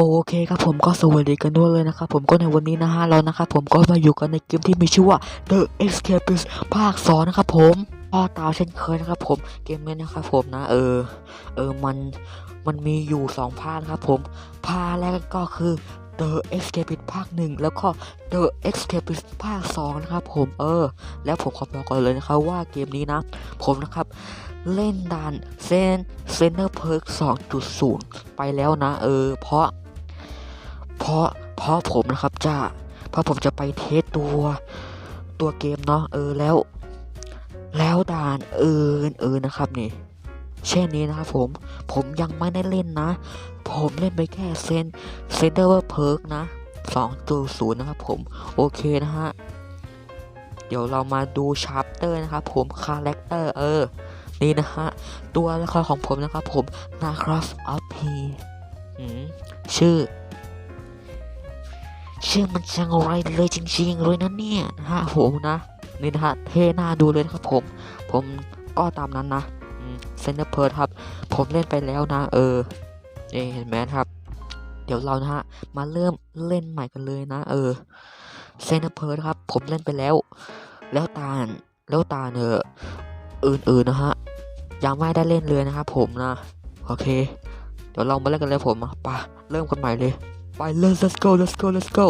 โอเคครับผมก็สวัสดีกันด้วยเลยนะครับผมก็ในวันนี้นะฮะเรานะครับผมก็มาอยู่กันในเกมที่มีชื่อว่า The Escapist ภาค2นะครับผมก็ตามเช่นเคยนะครับผมเกมนี้นะครับผมนะ เออ เออมันมันมีอยู่สองภาคนะครับผมภาคแรกก็คือ The Escapist ภาคหนึ่งแล้วก็ The Escapist ภาคสองนะครับผมเออ แล้วผมขอบอกก่อนเลยนะครับว่าเกมนี้นะ ผมนะครับเล่นด่านเซนเซนเนอร์เพิร์ก2.0 ไปแล้วนะ เออ เพราะ เพราะเพราะผมนะครับจะเพราะผมจะไปเทสตัวตัวเกมเนาะเออแล้ว แล้วด่านเออเออนะครับนี่เช่นนี้นะครับผมผมยังไม่ได้เล่นนะ ผมเล่นไปแค่เซนเซนเตอร์เพิร์กนะ2.0นะครับผมโอเคนะฮะเดี๋ยวเรามาดูชาร์ปเตอร์นะครับผมคาแรคเตอร์เออ นี่นะฮะ ตัวละครของผมนะครับผมนาครัฟอัพพีชื่อ ชื่อมันจังไรเลยจริงๆเลยนะเนี่ยนะฮะผมนะนี่นะฮะเท่หน้าดูเลยนะครับผม ผมก็ตามนั้นนะเซนเตอร์เพิร์ครับ ผมเล่นไปแล้วนะ เออเห็นไหมครับ เดี๋ยวเรานะฮะมาเริ่มเล่นใหม่กันเลยนะ เออเซนเตอร์เพิร์ครับ ผมเล่นไปแล้ว แล้วตาแล้วตาเนออื่นๆนะฮะยังไม่ได้เล่นเลยนะครับผมนะ โอเค เดี๋ยวเรามาเล่นกันเลยผมมาไปเริ่มกันใหม่เลย ไป let's let's go let's go let's go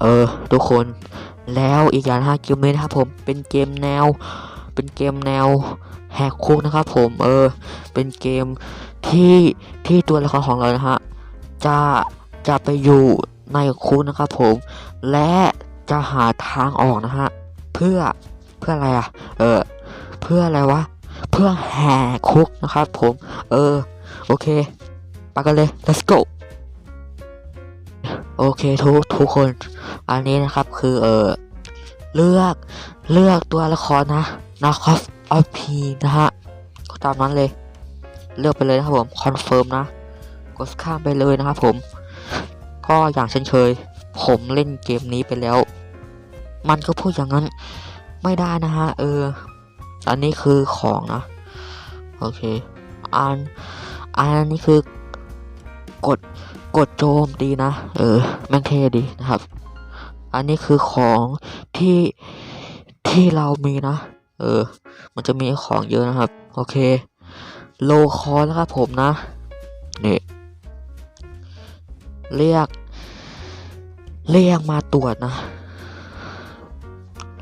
เออ ทุกคน แล้วอีกอย่างนะฮะเกมนี้นะครับผม เป็นเกมแนว เป็นเกมแนวแหกคุกนะครับผม เออ เป็นเกมที่ที่ตัวละครของเรานะฮะ จะจะไปอยู่ในคุกนะครับผม และจะหาทางออกนะฮะ เพื่อ เพื่ออะไรอะเออ เพื่ออะไรวะ เพื่อแหกคุกนะครับผม เออ โอเค ไปกันเลย let's go โอเคทุกทุกคน อันนี้นะครับคือเออเลือกเลือกตัวละครนะนะครับออพีนะฮะก็ตามนั้นเลย เลือกไปเลยนะครับผมคอนเฟิร์มนะกดข้ามไปเลยนะครับผม ก็อย่างเช่นเคย ผมเล่นเกมนี้ไปแล้ว มันก็พูดอย่างนั้นไม่ได้นะฮะเออ อันนี้คือของนะ โอเค อันอันนี้คือกด กดโจมตีนะ เออ แม่งเท่ดีนะครับ อันนี้คือของที่ที่เรามีนะ เออ มันจะมีของเยอะนะครับ โอเค โลคอนะครับผมนะ นี่ เรียก เรียกมาตรวจนะ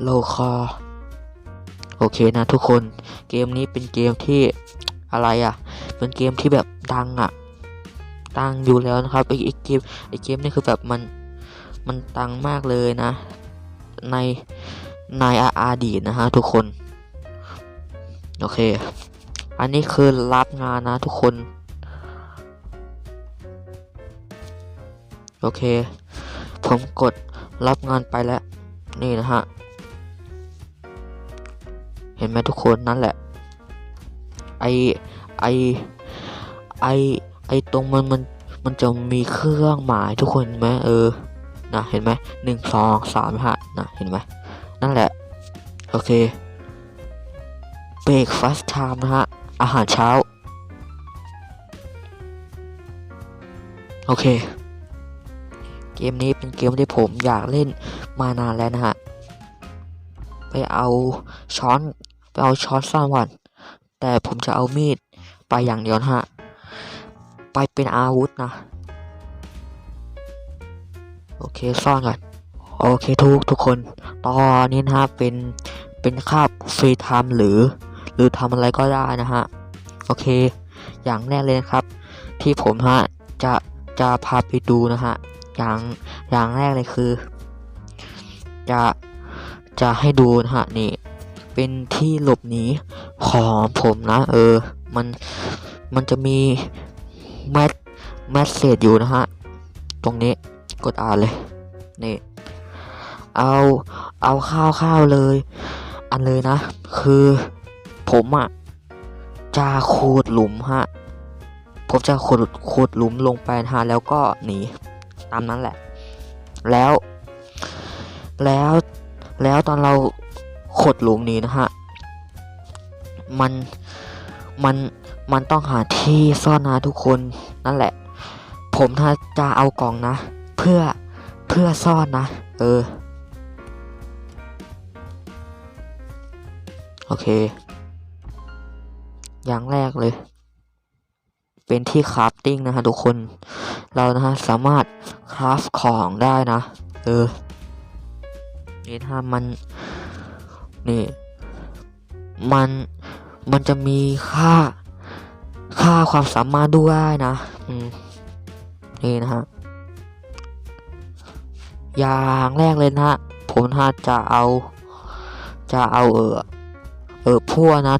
โลคอ โอเคนะทุกคน เกมนี้เป็นเกมที่อะไรอะ่ะ เป็นเกมที่แบบดังอะ่ะ ดังอยู่แล้วนะครับไอไอเกมไอเกมนี่คือแบบมันมันดังมากเลยนะ ในในอาอาดีนะฮะทุกคน โอเค อันนี้คือรับงานนะทุกคน โอเค ผมกดรับงานไปแล้ว นี่นะฮะ เห็นไหมทุกคนนั่นแหละ ไอไอไอ ไอตรงมันมันมันจะมีเครื่องหมายทุกคนเห็นไหมเออนะเห็นไหมหนึ่งสองสามห้านะเห็นไหมนั่นแหละ โอเคเบรกฟาส t ไทม์นะฮะ อาหารเช้า โอเค เกมนี้เป็นเกมที่ผมอยากเล่นมานานแล้วนะฮะ ไปเอาช้อน ไปเอาช้อนซ่อนก่อนแต่ผมจะเอามีดไปอย่างเดียวนะฮะ ไปเป็นอาวุธนะ โอเคซ่อนก่อน โอเคทุกทุกคน ตอนนี้นะฮะเป็นเป็นคาบฟรีไทม์หรือ หรือทำอะไรก็ได้นะฮะ โอเค อย่างแรกเลยนะครับ ที่ผมฮะจะจะพาไปดูนะฮะ อย่างอย่างแรกเลยคือ จะจะให้ดูนะฮะนี่เป็นที่หลบหนีของผมนะ เออ มันมันจะมี แมสแมสเซจอยู่นะฮะ ตรงนี้กดอ่านเลย นี่ เอาเอาข้าวข้าวเลย อันเลยนะ คือผมอะ่ะจะขูดหลุมฮะ ผมจะขุดขุดหลุมลงไปฮะ แล้วก็หนีตามนั้นแหละ แล้ว แล้วแล้วตอนเราขุดหลุมนี้นะฮะ มันมัน มันต้องหาที่ซ่อนนะทุกคนนั่นแหละ ผมถ้าจะเอากล่องนะ เพื่อเพื่อซ่อนนะ เออ โอเค อย่างแรกเลย เป็นที่คราฟติ้งนะฮะทุกคน เรานะฮะสามารถคราฟของได้นะ เออนี่ถ้ามัน นี่ มันมันจะมีค่า ค่าความสามารถด้วยนะนี่นะฮะอย่างแรกเลยนะฮะผมถ้าจะเอา จะเอาเออเออพั่วนะ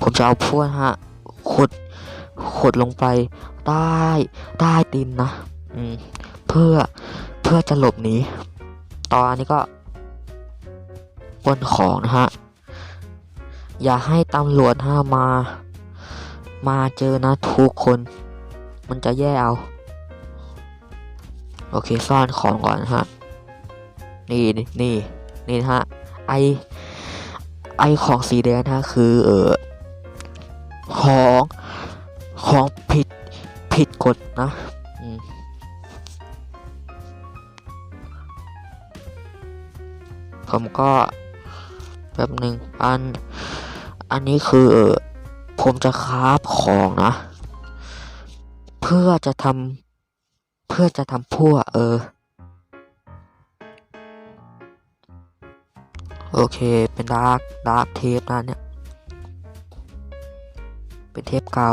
ผมจะเอาพั่วนะฮะขุดขุดลงไปใต้ใต้ดินนะ อืม เพื่อเพื่อจะหลบหนีตอนนี้ก็ป้นของนะฮะ อย่าให้ตำรวจฮะมา มาเจอนะทุกคน มันจะแย่เอา โอเคซ่อนของก่อนฮะ นี่นี่นี่ฮะ ไอ ไอของสีแดงนะคือเออของของผิดผิดกฎนะผมก็แป๊บหนึ่งอัน อันนี้คือเออ ผมจะคราฟของนะ เพื่อจะทำเพื่อจะทำพั่วเออ โอเคเป็นดาร์กดาร์กเทปนะเนี่ย เป็นเทปเกา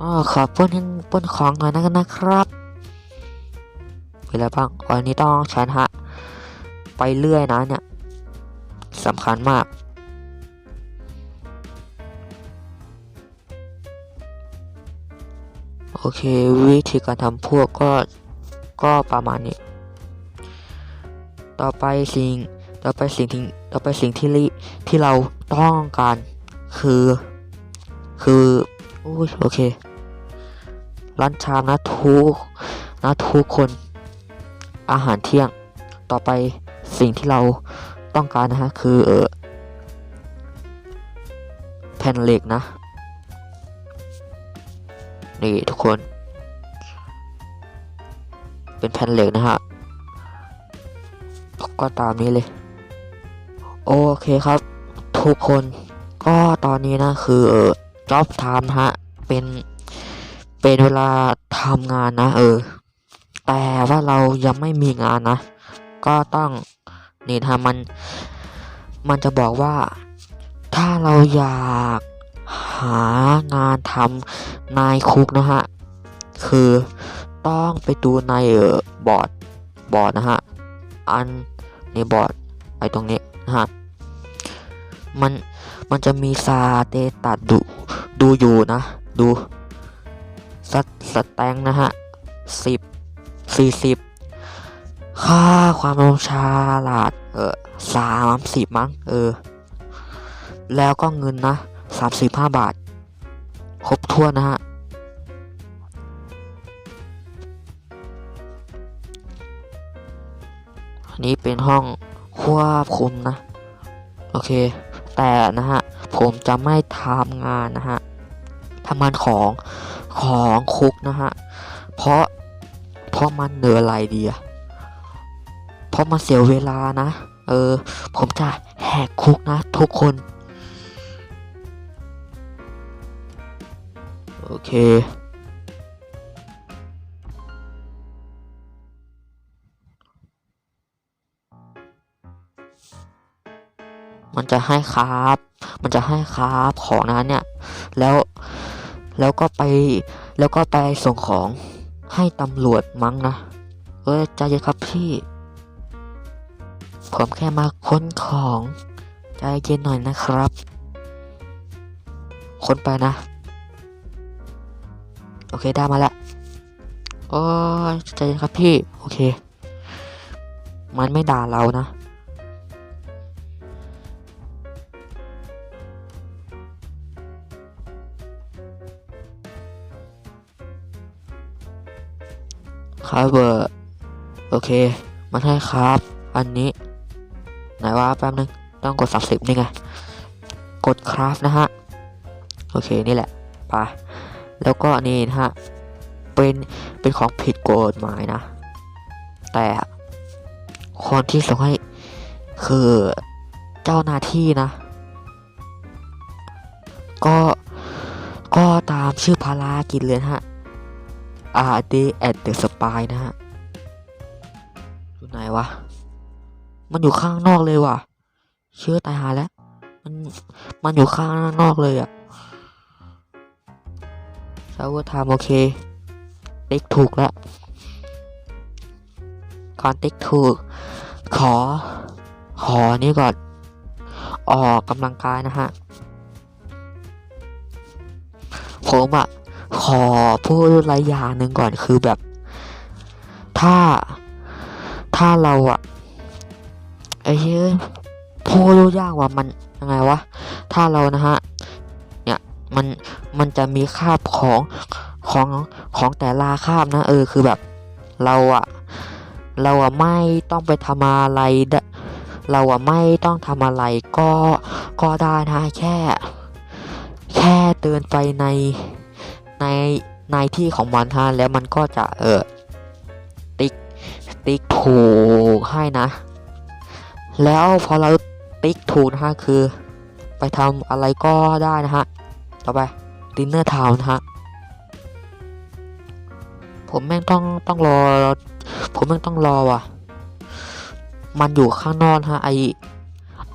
อ๋อขอป้นให้ป้นของหน่อยนะนะครับมีอะไรบ้างอันนี้ต้องใช้นฮะ ไปเรื่อยนะเนี่ย สำคัญมาก โอเควิธีการทำพวกก็ก็ประมาณนี้ ต่อไปสิ่งต่อไปสิ่งที่ต่อไปสิ่งที่ลิที่เราต้องการคือ คืออุ้ยโอเคร้านชามนะทุกนะทุกคนอาหารเที่ยง ต่อไปสิ่งที่เรา ต้องการนะฮะคือเออแผ่นเหล็กนะ นี่ทุกคน เป็นแผ่นเหล็กนะฮะก็ตามนี้เลย โอเคครับ ทุกคนก็ตอนนี้นะคือเออ job time ฮะเป็นเป็นเวลาทำงานนะ เออ แต่ว่าเรายังไม่มีงานนะ ก็ต้อง นี่ถ้ามันมันจะบอกว่า ถ้าเราอยากหางานทำนายคุกนะฮะ คือต้องไปดูในเออบอร์ดบอร์ดนะฮะ อันในบอร์ดไอตรงนี้นะฮะ มันมันจะมีซาเตตัดดูดูอยู่นะ ดูสสแตงนะฮะสิบสี่สิบ ค่าความรมฉลาดเออสามสิบมั้งเออ แล้วก็เงินนะสามสิบห้าบาท ครบถ้วนนะฮะ นี้เป็นห้องควบคุมนะ โอเค แต่นะฮะ ผมจะไม่ทำงานนะฮะทำงานของของคุกนะฮะ เพราะเพราะมันเหนื่อยไรดีอะ ราะมันเสียเวลานะ เออ ผมจะแหกคุกนะทุกคน โอเคมันจะให้คราฟมันจะให้คราฟของนะเนี่ย แล้ว แล้วก็ไป แล้วก็ไปส่งของให้ตำรวจมั้งนะ เออใจเย็นครับพี่ ผมแค่มาค้นของใจเย็นหน่อยนะครับ ค้นไปนะ โอเคได้มาแล้วโอ้ยใจเย็นครับพี่ โอเค มันไม่ด่าเรานะ ครับเบอร์โอเค มันให้ครับ อันนี้ ไหนว่าแป๊บนึงต้องกด 30 นี่ไง กดคราฟนะฮะ โอเค นี่แหละปะแล้วก็นี่นะฮะ เป็น เป็นของผิดกฎหมายนะ แต่คนที่ส่งให้คือเจ้าหน้าที่นะ ก็ ก็ตามชื่อภารากิจเลยนะฮะ R Day at the Spy นะฮะอยู่ไหนวะ มันอยู่ข้างนอกเลยว่ะ เชื่อตายหาแล้ว มัน มันอยู่ข้างนอกเลยอะซาวทามโอเค ติ๊กถูกแล้วก่อนติ๊กถูก ขอ ขอนี่ก่อน ออกกำลังกายนะฮะ ผมอะขอพูดอะย่างหนึ่งก่อนคือแบบ ถ้า ถ้าเราอะ ไอ้เฮ้ยพูดรู้ยากว่ามันยังไงวะ ถ้าเรานะฮะ เนี่ยมันมันจะมีคาบของของของแต่ละคาบนะ เออคือแบบเราอะเราอะไม่ต้องไปทำอะไรดเราอะไม่ต้องทำอะไรก็ก็ได้นะแค่ แค่เดินไปในในในที่ของมันฮะแล้วมันก็จะเออติ๊กติ๊กถูกให้นะ แล้วพอเราติ๊กถูกนะฮะคือ ไปทำอะไรก็ได้นะฮะ ต่อไปดินเนอร์ทาวนะฮะ ผมแม่งต้องต้องรอ ผมแม่งต้องรอว่ะ มันอยู่ข้างนอกฮะไอ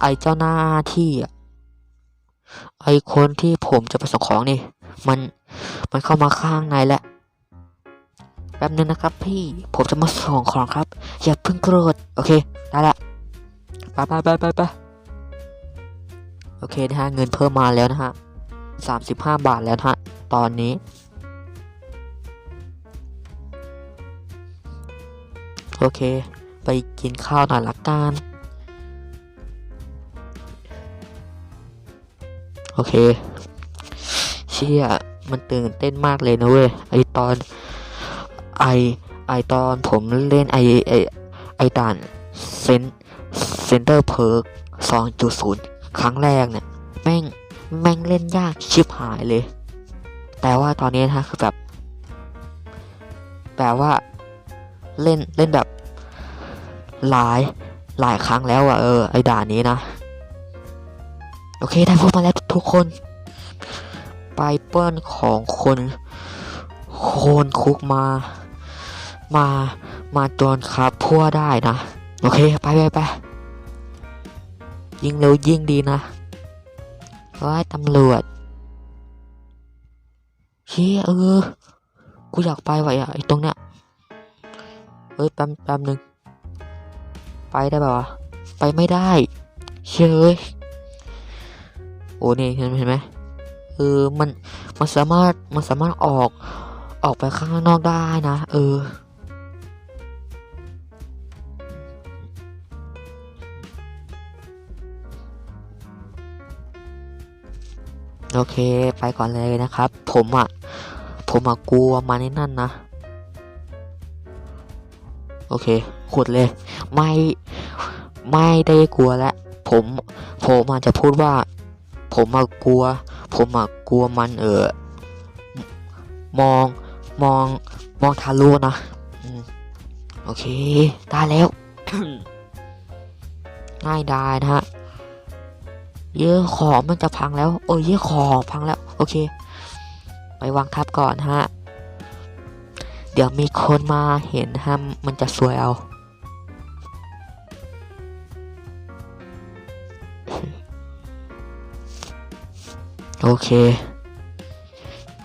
ไอเจ้าหน้าที่อะไอคนที่ผมจะไปส่งของนี่ มันมันเข้ามาข้างในแล้วแป๊บนึงนะครับพี่ผมจะมาส่งของครับ อย่าเพิ่งโกรธโอเค ได้ละ ไปไปไปไปไปโอเคนะฮะเงินเพิ่มมาแล้วนะฮะสามสิบห้าบาทแล้วนะฮะตอนนี้ โอเค ไปกินข้าวหน่อยละกันโอเค เชี่ยมันตื่นเต้นมากเลยนะเว้ยไอตอนไอไอตอนผมเล่นไอไอไอด่านเซน เซนเตอร์เพิร์กสองจุดศูนย์ครั้งแรกเนี่ย แม่ง แม่งเล่นยากชิบหายเลย แต่ว่าตอนนี้นะคือแบบ แบบว่า เล่น เล่นแบบ หลาย หลายครั้งแล้วอะเออ ไอด่านนี้นะ โอเค ได้พบมาแล้วทุกคน ไปเปิ้ลของคนคนคุกมา มา มาโดนครับพัวได้นะ โอเค ไปไปไป ยิงเร็วยิงดีนะว้ายตำรวจเชี่ยเออ กูอยากไปว่ะไอ้ตรงเนี้ยเอ้ยแป๊บแป๊บนึง ไปได้ป่าวะ ไปไม่ได้ เชื่อเอ้ย โอ้นี่เห็นเห็นไหมเออ มัน มันสามารถ มันสามารถออก ออกไปข้างนอกได้นะ เออ โอเคไปก่อนเลยนะครับ ผมอะ ผมอะกลัวมาในนั่นนะ โอเคขุดเลย ไม่ไม่ได้กลัวแล้วผมผมอาจจะพูดว่า ผมมากลัว ผมมากลัวมันเออมองมองมองทะลุนะโอเค ได้แล้ว ง่ายได้นะฮะ เยอะขอมันจะพังแล้ว โอ้ยเยอะขอพังแล้ว โอเค ไปวางทับก่อนฮะ เดี๋ยวมีคนมาเห็นฮะมันจะสวยเอา โอเค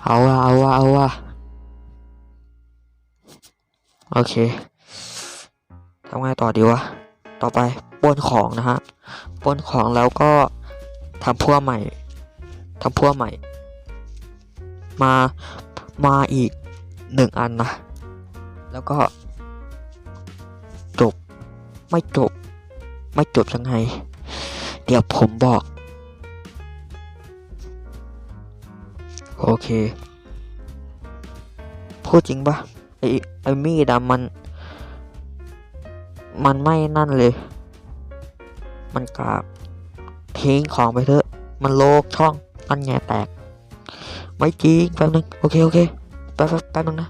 เอาอะเอาอะเอาอะโอเคทำไงต่อดีวะ ต่อไปป้นของนะฮะป้นของแล้วก็ ทำพั่วใหม่ทำพั่วใหม่ มามาอีกหนึ่งอันนะ แล้วก็ จบ ไม่จบ ไม่จบยังไง เดี๋ยวผมบอก โอเค พูดจริงปะไอไอมีดมัน มันไม่นั่นเลย มันกาก ทิ้งของไปเถอะ มันโลกช่องมันแง่แตก ไม่จริงแป๊บนึงโอเคโอเคแป๊บแป๊บแป๊บนึงนะ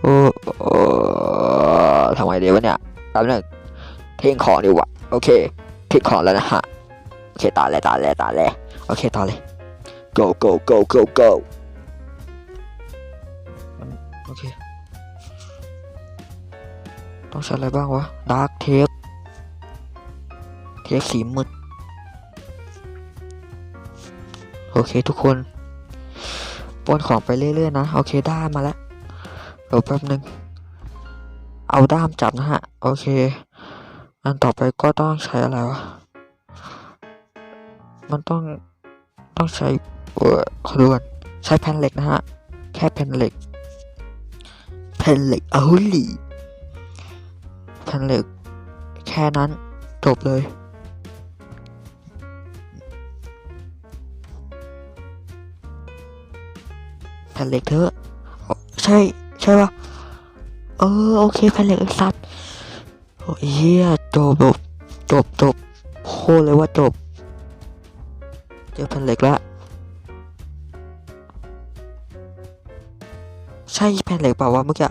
โอ้โอ้ทำไงดีวเนี่ยแป๊บนึงทิ้งของดีกว่าโอเคทิ้งของแล้วนะฮะโอเคต่อเลยต่อเลยต่อเลยโอเคต่อเลย go go go go go โอเค ต้องใช้อะไรบ้างวะดาร์กเทปเทปสีมืด โอเคทุกคนปนของไปเรื่อยๆนะ โอเคด้ามมาแล้วเดี๋ยวแป๊บนึง เอาด้ามจับนะฮะ โอเค อันต่อไปก็ต้องใช้อะไรวะ มันต้องต้องใช้เออขอดูก่อนใช้แผ่นเหล็กนะฮะ แค่แผ่นเหล็ก แผ่นเหล็กเอาหลีแผ่นเหล็ก แค่นั้นจบเลย ผ่นเหล็กเถอะ ใช่ ใช่ปะเออ โอเคแผ่นเหล็กไอ้สัตว์โอ้ยเฮียจบจบจบจบโคตรเลยว่าจบ เจอแผ่นเหล็กล้วใช่แผ่นเหล็กเปล่าวะเมื่อกี้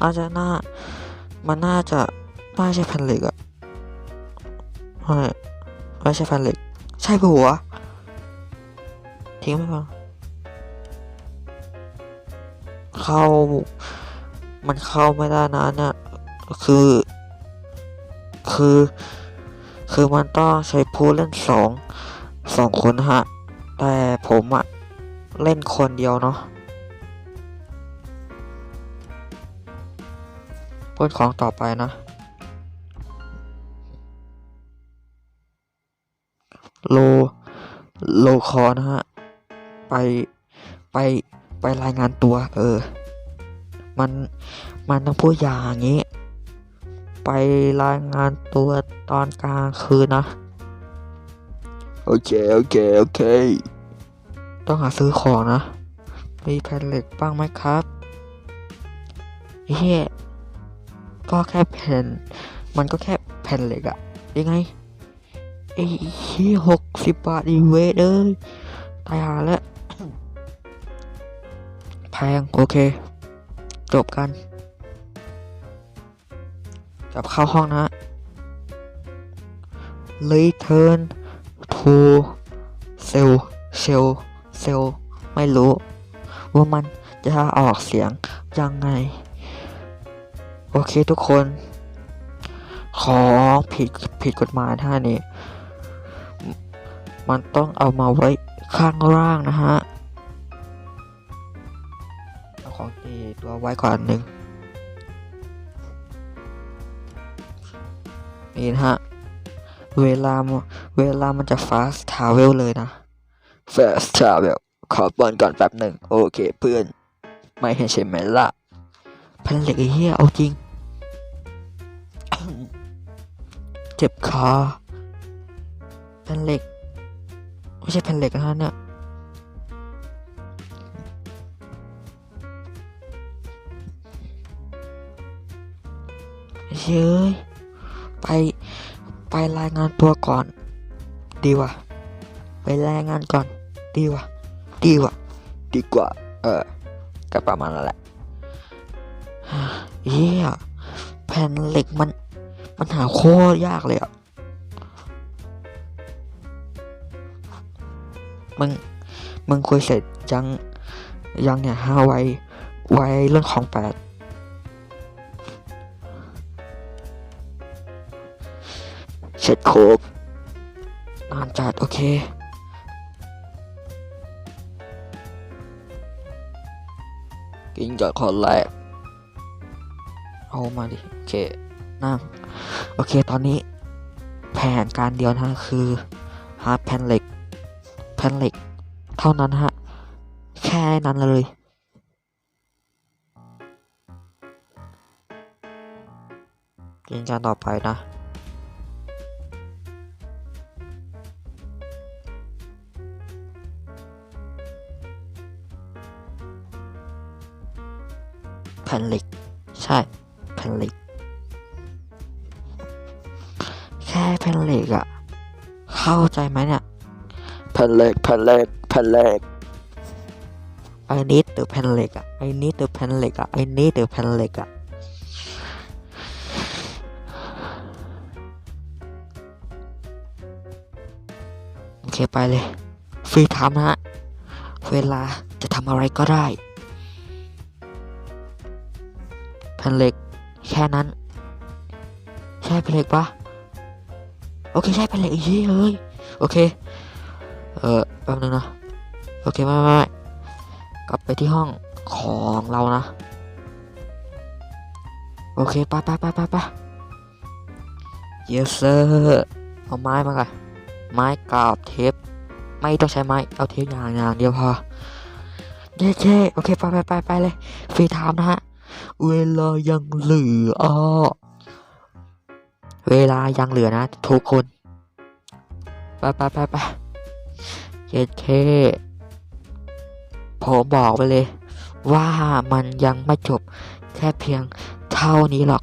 อาจจะน่ามันน่าจะไม่ใช่แผ่นเหล็กอะไม่ไม่ใช่แผ่นเหล็ก ใช่ปะวทิ้งไปก่อน เข้า มันเข้าไม่ได้นะเนี่ยคือ คือ คือมันต้องใช้ผู้เล่นสองสองคนฮะ แต่ผมอะเล่นคนเดียวเนาะพูดของต่อไปนะ โล โลคอนะฮะ ไป ไป ไปรายงานตัว เออ มันมันต้องพูดอย่างนี้ ไปรายงานตัวตอนกลางคืนนะ โอเค โอเค โอเค ต้องหาซื้อของนะ มีแผ่นเหล็กบ้างไหมครับเฮียก็แค่แผ่น มันก็แค่แผ่นเหล็กอะยังไงไอ้ที่หกสิบบาทอีเวทเอ้ยตายหาแล้วแพงโอเค จบกันจับเข้าห้องนะ Return to cell cell cell ไม่รู้ ว่ามันจะออกเสียงยังไง โอเคทุกคน ของผิดผิดกฎหมายท่านี้ มันต้องเอามาไว้ข้างล่างนะฮะ ตัวไว้ก่อนหนึ่งนี่นะฮะ เวลา เวลามันจะ fast travel เลยนะ fast travel ขอเปิดก่อนแป๊บหนึ่ง โอเคเพื่อน ไม่เห็นใช่ไหมล่ะแผ่นเหล็กไอ้เหี้ย เอาจริง เจ็บคอแผ่นเหล็ก ไม่ใช่แผ่นเหล็กนะเนี่ย เฮ้ยไปไปรายงานตัวก่อน ดีว่ะไปรายงานก่อน ดีว่ะดีว่ะดีกว่า เออก็ประมาณนั้นแหละเฮียแผ่นเหล็กมัน มันหาโคตรยากเลยอะมึงมึงคุยเสร็จยังยังเนี่ยห้าไว้ไว้เรื่องของแปด เสร็จครบนานจัดโอเคกินจากคนแรกเอามาดิโอเคนั่งโอเคตอนนี้ แผนการเดียวนะคือหาแผ่นเหล็ก แผ่นเหล็ก เท่านั้นฮะ แค่นั้นเลยกินจานต่อไปนะ แผ่นเหล็ก ใช่ แผ่นเหล็ก แค่แผ่นเหล็กอะเข้าใจไหมเนี่ยแผ่นเหล็กแผ่นเหล็กแผ่นเหล็ก I need the แผ่นเหล็กอะ I need the แผ่นเหล็กอะ I need the แผ่นเหล็กอะโอเคไปเลย ฟรีไทม์นะฮะ เวลาจะทำอะไรก็ได้ แผ่นเหล็ก แค่นั้น ใช่แผ่นเหล็กปะโอเคใช่แผ่นเหล็กอีกทีเฮ้ยโอเค เออแป๊บนึงนะโอเคไม่ไม่กลับไปที่ห้องของเรานะ โอเคไปไปไปไปไป yes sir เอาไม้มาก่อนไม้กาวเทปไม่ต้องใช้ไม้ เอาเทปอย่างอย่างเดียวพอเย้เย้โอเคไปไปไปไปเลย ฟรีไทม์นะฮะ เวลายังเหลืออ้อเวลายังเหลือนะ ทุกคนไปไปไปไปเย้เคผมบอกไปเลย ว่ามันยังไม่จบแค่เพียงเท่านี้หรอก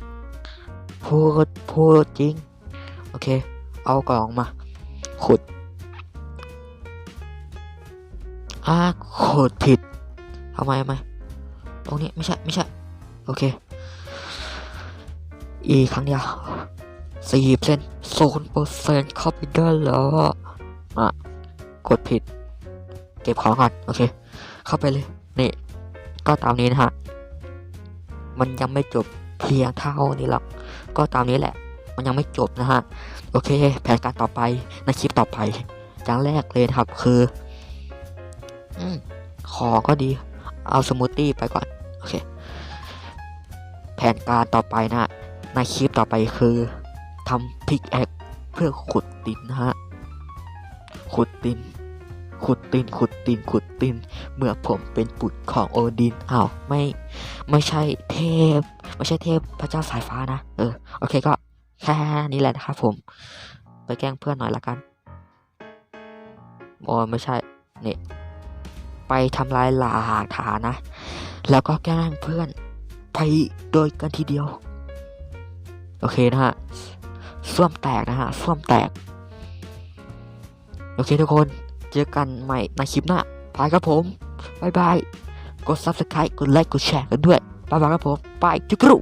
พูดพูดจริง โอเค เอากล่องมา ขุดอ่าขุดผิดทำไมทำไมตรงนี้ไม่ใช่ ไม่ใช่ โอเค อีกครั้งเดียวสี่เซนโซนเปอร์เซ็นต์เข้าไปได้แล้วอะกดผิด เก็บของก่อน โอเค เข้าไปเลย นี่ ก็ตามนี้นะฮะ มันยังไม่จบเพียงเท่านี้หรอก ก็ตามนี้แหละ มันยังไม่จบนะฮะ โอเค แผนการต่อไป ในคลิปต่อไปอย่างแรกเลยครับ คืออืมขอก็ดี เอาสมูทตี้ไปก่อน โอเค แผนการต่อไปนะในคลิปต่อไปคือทำพิกแอคเพื่อขุดดินนะฮะ ขุดดิน ขุดดิน ขุดดิน ขุดดิน เมื่อผมเป็นบุตรของโอดินอ้าวไม่ ไม่ใช่เทพ ไม่ใช่เทพพระเจ้าสายฟ้านะ เออ โอเคก็แค่นี้แหละนะครับผม ไปแกล้งเพื่อนหน่อยละกันโอ้ไม่ใช่นี่ไปทำลายหลักฐานนะ แล้วก็แกล้งเพื่อน ไปโดยกันทีเดียว โอเคนะฮะส้วมแตกนะฮะส้วมแตก โอเคทุกคนเจอกันใหม่ในคลิปหน้าไปครับผมบายบาย กด subscribe กดไลค์กดแชร์กันด้วยบายบายครับผม ไปจุกรุ